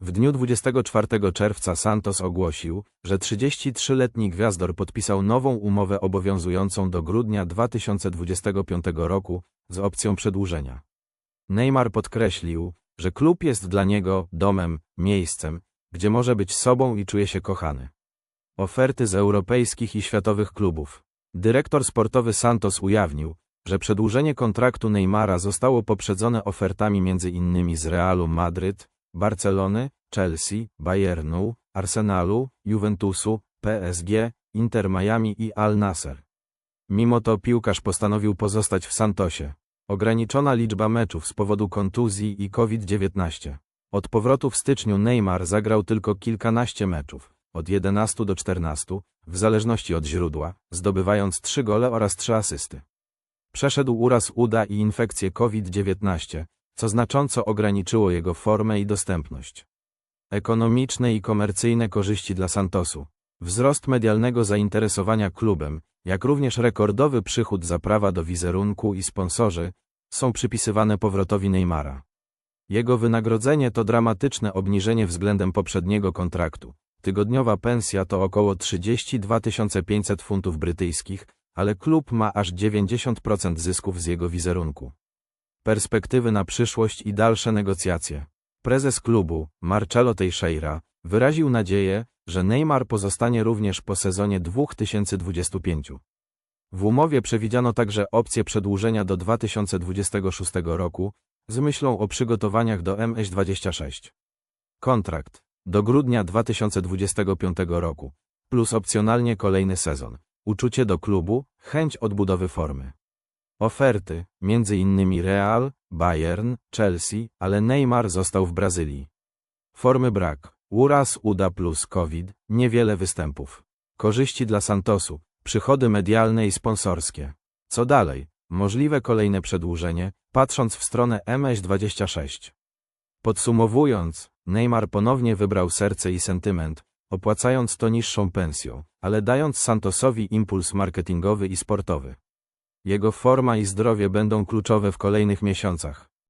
W dniu 24 czerwca Santos ogłosił, że 33-letni gwiazdor podpisał nową umowę obowiązującą do grudnia 2025 roku z opcją przedłużenia. Neymar podkreślił, że klub jest dla niego domem, miejscem, gdzie może być sobą i czuje się kochany. Oferty z europejskich i światowych klubów. Dyrektor sportowy Santos ujawnił, że przedłużenie kontraktu Neymara zostało poprzedzone ofertami m.in. z Realu Madryt, Barcelony, Chelsea, Bayernu, Arsenalu, Juventusu, PSG, Inter Miami i Al Nasser. Mimo to piłkarz postanowił pozostać w Santosie. Ograniczona liczba meczów z powodu kontuzji i COVID-19. Od powrotu w styczniu Neymar zagrał tylko kilkanaście meczów, od 11 do 14, w zależności od źródła, zdobywając 3 gole oraz 3 asysty. Przeszedł uraz uda i infekcję COVID-19, co znacząco ograniczyło jego formę i dostępność. Ekonomiczne i komercyjne korzyści dla Santosu. Wzrost medialnego zainteresowania klubem, jak również rekordowy przychód za prawa do wizerunku i sponsorzy, są przypisywane powrotowi Neymara. Jego wynagrodzenie to dramatyczne obniżenie względem poprzedniego kontraktu. Tygodniowa pensja to około 32 500 funtów brytyjskich, ale klub ma aż 90% zysków z jego wizerunku. Perspektywy na przyszłość i dalsze negocjacje. Prezes klubu, Marcelo Teixeira, wyraził nadzieję, że Neymar pozostanie również po sezonie 2025. W umowie przewidziano także opcję przedłużenia do 2026 roku, z myślą o przygotowaniach do MS26. Kontrakt do grudnia 2025 roku, plus opcjonalnie kolejny sezon. Uczucie do klubu, chęć odbudowy formy. Oferty, innymi Real, Bayern, Chelsea, ale Neymar został w Brazylii. Formy brak. Uraz uda plus COVID, niewiele występów. Korzyści dla Santosu, przychody medialne i sponsorskie. Co dalej? Możliwe kolejne przedłużenie, patrząc w stronę MS26. Podsumowując, Neymar ponownie wybrał serce i sentyment, opłacając to niższą pensją, ale dając Santosowi impuls marketingowy i sportowy. Jego forma i zdrowie będą kluczowe w kolejnych miesiącach.